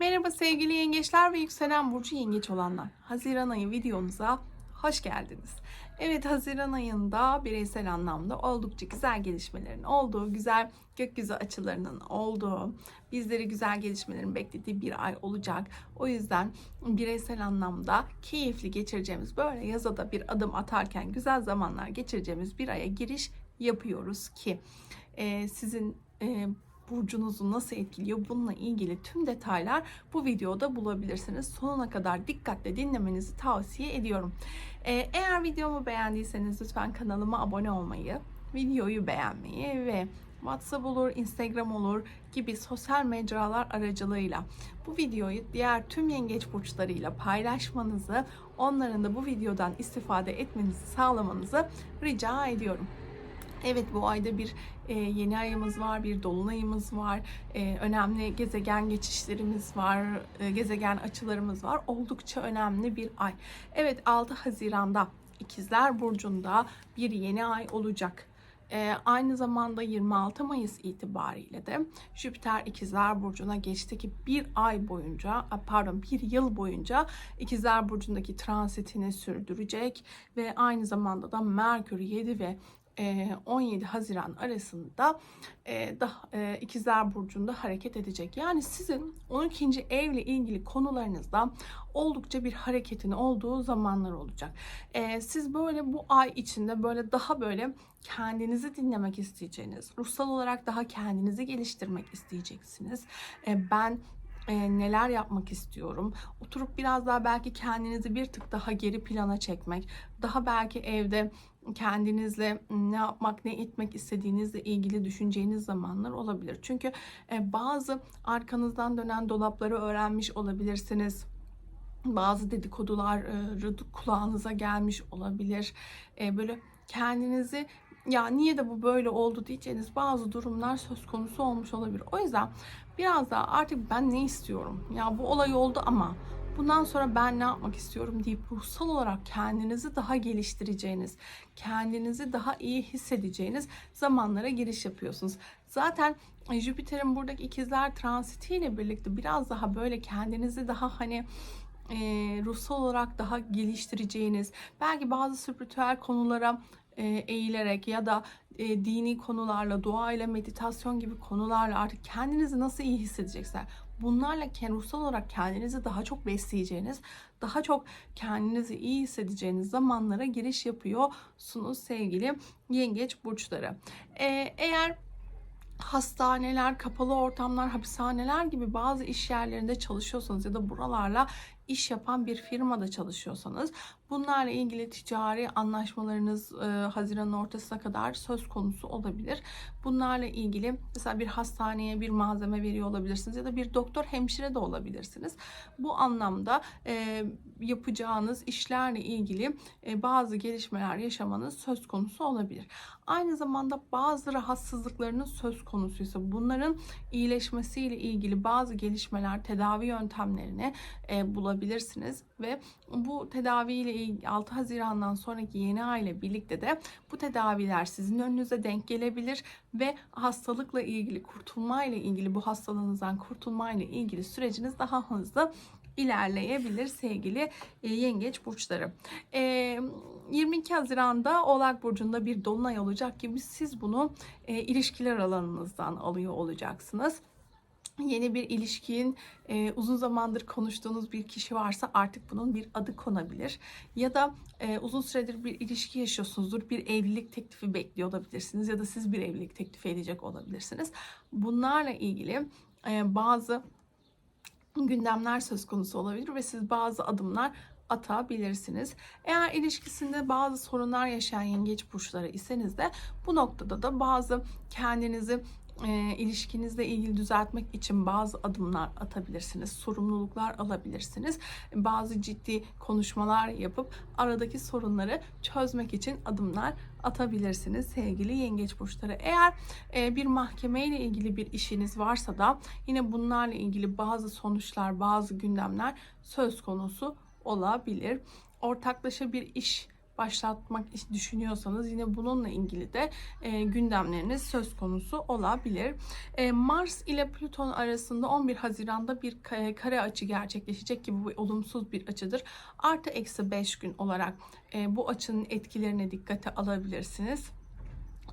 Merhaba sevgili yengeçler ve yükselen burcu yengeç olanlar. Haziran ayı videomuza hoş geldiniz. Evet Haziran ayında bireysel anlamda oldukça güzel gelişmelerin olduğu, güzel gökyüzü açılarının olduğu, bizleri güzel gelişmelerin beklediği bir ay olacak. O yüzden bireysel anlamda keyifli geçireceğimiz böyle yazada bir adım atarken güzel zamanlar geçireceğimiz bir aya giriş yapıyoruz ki sizin burcunuzu nasıl etkiliyor bununla ilgili tüm detaylar bu videoda bulabilirsiniz. Sonuna kadar dikkatle dinlemenizi tavsiye ediyorum. Ee, eğer videomu beğendiyseniz lütfen kanalıma abone olmayı, videoyu beğenmeyi ve WhatsApp olur, Instagram olur gibi sosyal mecralar aracılığıyla bu videoyu diğer tüm yengeç burçlarıyla paylaşmanızı, onların da bu videodan istifade etmenizi sağlamanızı rica ediyorum. Evet bu ayda bir e, yeni ayımız var, bir dolunayımız var, e, önemli gezegen geçişlerimiz var, e, gezegen açılarımız var. Oldukça önemli bir ay. Evet 6 Haziran'da İkizler Burcu'nda bir yeni ay olacak. E, aynı zamanda 26 Mayıs itibariyle de Jüpiter İkizler Burcu'na geçti ki bir ay boyunca, pardon bir yıl boyunca İkizler Burcu'ndaki transitini sürdürecek ve aynı zamanda da Merkür 7 ve 17 Haziran arasında da İkizler Burcu'nda hareket edecek. Yani sizin 12. evle ilgili konularınızda oldukça bir hareketin olduğu zamanlar olacak. Siz böyle bu ay içinde böyle daha böyle kendinizi dinlemek isteyeceğiniz, ruhsal olarak daha kendinizi geliştirmek isteyeceksiniz. Ben e, neler yapmak istiyorum. Oturup biraz daha belki kendinizi bir tık daha geri plana çekmek. Daha belki evde kendinizle ne yapmak, ne etmek istediğinizle ilgili düşüneceğiniz zamanlar olabilir. Çünkü e, bazı arkanızdan dönen dolapları öğrenmiş olabilirsiniz bazı dedikodular e, kulağınıza gelmiş olabilir. E, böyle kendinizi ya niye de bu böyle oldu diyeceğiniz bazı durumlar söz konusu olmuş olabilir. O yüzden biraz daha artık ben ne istiyorum? Ya bu olay oldu ama bundan sonra ben ne yapmak istiyorum deyip ruhsal olarak kendinizi daha geliştireceğiniz, kendinizi daha iyi hissedeceğiniz zamanlara giriş yapıyorsunuz. Zaten Jüpiter'in buradaki ikizler transitiyle birlikte biraz daha böyle kendinizi daha hani e, ruhsal olarak daha geliştireceğiniz, belki bazı spiritüel konulara e, eğilerek ya da e, dini konularla, dua ile meditasyon gibi konularla artık kendinizi nasıl iyi hissedeceksiniz? Bunlarla ruhsal olarak kendinizi daha çok besleyeceğiniz, daha çok kendinizi iyi hissedeceğiniz zamanlara giriş yapıyorsunuz sevgili yengeç burçları. Ee, eğer hastaneler, kapalı ortamlar, hapishaneler gibi bazı iş yerlerinde çalışıyorsanız ya da buralarla iş yapan bir firmada çalışıyorsanız bunlarla ilgili ticari anlaşmalarınız e, Haziran'ın ortasına kadar söz konusu olabilir. Bunlarla ilgili mesela bir hastaneye bir malzeme veriyor olabilirsiniz ya da bir doktor hemşire de olabilirsiniz. Bu anlamda e, yapacağınız işlerle ilgili e, bazı gelişmeler yaşamanız söz konusu olabilir. Aynı zamanda bazı rahatsızlıklarınız söz konusuysa bunların iyileşmesiyle ilgili bazı gelişmeler, tedavi yöntemlerini e, bulabilirsiniz ve bu tedaviyle ilgili 6 Haziran'dan sonraki yeni ay ile birlikte de bu tedaviler sizin önünüze denk gelebilir. Ve hastalıkla ilgili kurtulma ile ilgili bu hastalığınızdan kurtulma ile ilgili süreciniz daha hızlı ilerleyebilir sevgili e, yengeç burçları. E, 22 Haziran'da Oğlak Burcu'nda bir dolunay olacak gibi siz bunu e, ilişkiler alanınızdan alıyor olacaksınız yeni bir ilişkin, e, uzun zamandır konuştuğunuz bir kişi varsa artık bunun bir adı konabilir. Ya da e, uzun süredir bir ilişki yaşıyorsunuzdur, bir evlilik teklifi bekliyor olabilirsiniz ya da siz bir evlilik teklifi edecek olabilirsiniz. Bunlarla ilgili e, bazı gündemler söz konusu olabilir ve siz bazı adımlar atabilirsiniz. Eğer ilişkisinde bazı sorunlar yaşayan yengeç burçları iseniz de bu noktada da bazı kendinizi e, ilişkinizle ilgili düzeltmek için bazı adımlar atabilirsiniz. Sorumluluklar alabilirsiniz. Bazı ciddi konuşmalar yapıp aradaki sorunları çözmek için adımlar atabilirsiniz sevgili yengeç burçları. Eğer e, bir mahkeme ile ilgili bir işiniz varsa da yine bunlarla ilgili bazı sonuçlar, bazı gündemler söz konusu olabilir. Ortaklaşa bir iş başlatmak düşünüyorsanız yine bununla ilgili de e, gündemleriniz söz konusu olabilir. E, Mars ile Plüton arasında 11 Haziran'da bir ka- kare açı gerçekleşecek ki bu olumsuz bir açıdır. Artı eksi 5 gün olarak e, bu açının etkilerine dikkate alabilirsiniz.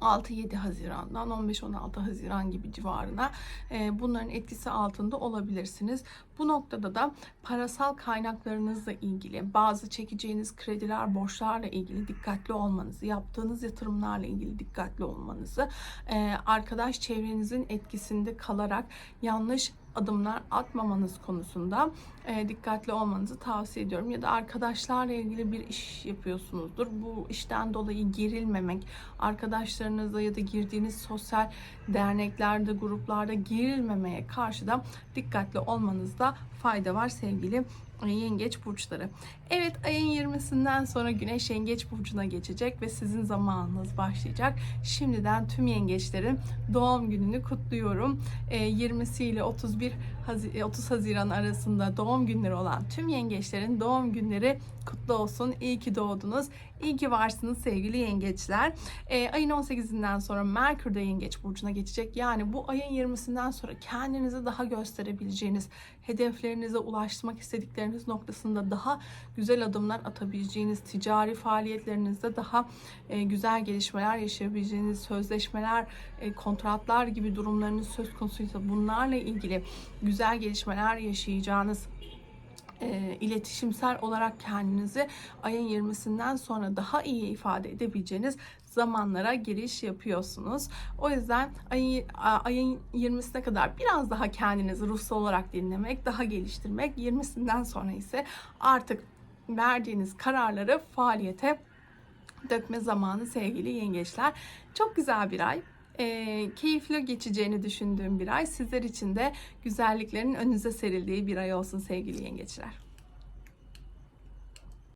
6-7 Haziran'dan 15-16 Haziran gibi civarına e, bunların etkisi altında olabilirsiniz. Bu noktada da parasal kaynaklarınızla ilgili bazı çekeceğiniz krediler, borçlarla ilgili dikkatli olmanızı, yaptığınız yatırımlarla ilgili dikkatli olmanızı, e, arkadaş çevrenizin etkisinde kalarak yanlış adımlar atmamanız konusunda e, dikkatli olmanızı tavsiye ediyorum. Ya da arkadaşlarla ilgili bir iş yapıyorsunuzdur. Bu işten dolayı gerilmemek, arkadaşlarınızla ya da girdiğiniz sosyal derneklerde, gruplarda gerilmemeye karşı da dikkatli olmanızda fayda var sevgili e, yengeç burçları. Evet ayın 20'sinden sonra güneş yengeç burcuna geçecek ve sizin zamanınız başlayacak. Şimdiden tüm yengeçlerin doğum gününü kutluyorum. E, 20'si ile 31 Hazi- e, 30 Haziran arasında doğum günleri olan tüm yengeçlerin doğum günleri kutlu olsun. İyi ki doğdunuz. İyi ki varsınız sevgili yengeçler. E, ayın 18'inden sonra Merkür de yengeç burcuna geçecek. Yani bu ayın 20'sinden sonra kendinizi daha gösterebileceğiniz, hedeflerinize ulaşmak istedikleriniz noktasında daha güzel adımlar atabileceğiniz, ticari faaliyetlerinizde daha e, güzel gelişmeler yaşayabileceğiniz, sözleşmeler, e, kontratlar gibi durumlarınız söz konusuysa bunlarla ilgili güzel gelişmeler yaşayacağınız e, iletişimsel olarak kendinizi ayın 20'sinden sonra daha iyi ifade edebileceğiniz zamanlara giriş yapıyorsunuz. O yüzden ayın, ayın 20'sine kadar biraz daha kendinizi ruhsal olarak dinlemek, daha geliştirmek, 20'sinden sonra ise artık verdiğiniz kararları faaliyete dökme zamanı sevgili yengeçler. Çok güzel bir ay. E, keyifli geçeceğini düşündüğüm bir ay. Sizler için de güzelliklerin önünüze serildiği bir ay olsun sevgili yengeçler.